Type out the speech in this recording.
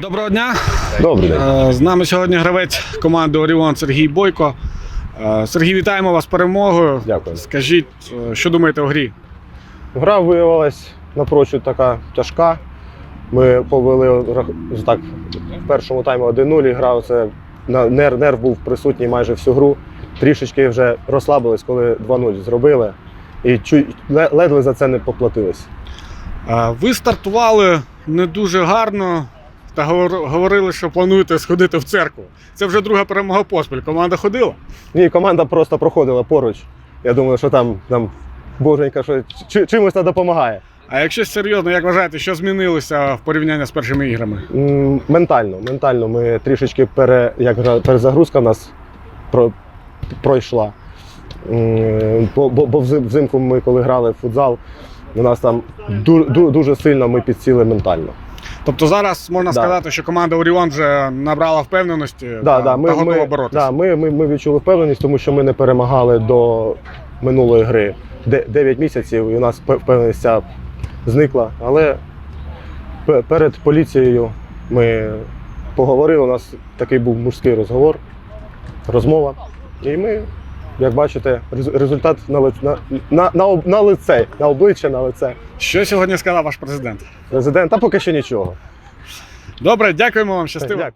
Доброго дня. Добрий день. Е, З нами сьогодні гравець команди Оріон Сергій Бойко. Е, Сергій, вітаємо вас з перемогою. Дякую. Скажіть, е, що думаєте у грі? Гра виявилась напрочуд така тяжка. Ми повели так, в першому таймі 1-0 і гра на нерв, нерв був присутній майже всю гру. Трішечки вже розслабились, коли 2-0 зробили. І ледве за це не поплатились. Ви стартували не дуже гарно та говор- говорили, що плануєте сходити в церкву. Це вже друга перемога поспіль. Команда ходила. Ні, команда просто проходила поруч. Я думаю, що там, там боженька, що чи- чимось допомагає. А якщо серйозно, як вважаєте, що змінилося в порівнянні з першими іграми? Ментально, ментально ми трішечки пере, як перезагрузка в нас про, пройшла. Бо, бо, бо взимку ми, коли грали в футзал, у нас там ду, ду, дуже сильно ми підсіли ментально. Тобто зараз можна Да. сказати, що команда Оріон вже набрала впевненості Да, та, да, ми, та готова ми, боротися. да, ми, ми, ми відчули впевненість, тому що ми не перемагали до минулої гри 9 місяців, і у нас впевненість ця зникла. Але перед поліцією ми поговорили, у нас такий був мужський розговор, розмова. І ми, як бачите, результат на, лице, на, на, на, на лице, на обличчя, на лице. Що сьогодні сказав ваш президент? Президент, а поки що нічого. Добре, дякуємо вам, щастиво. Дякую.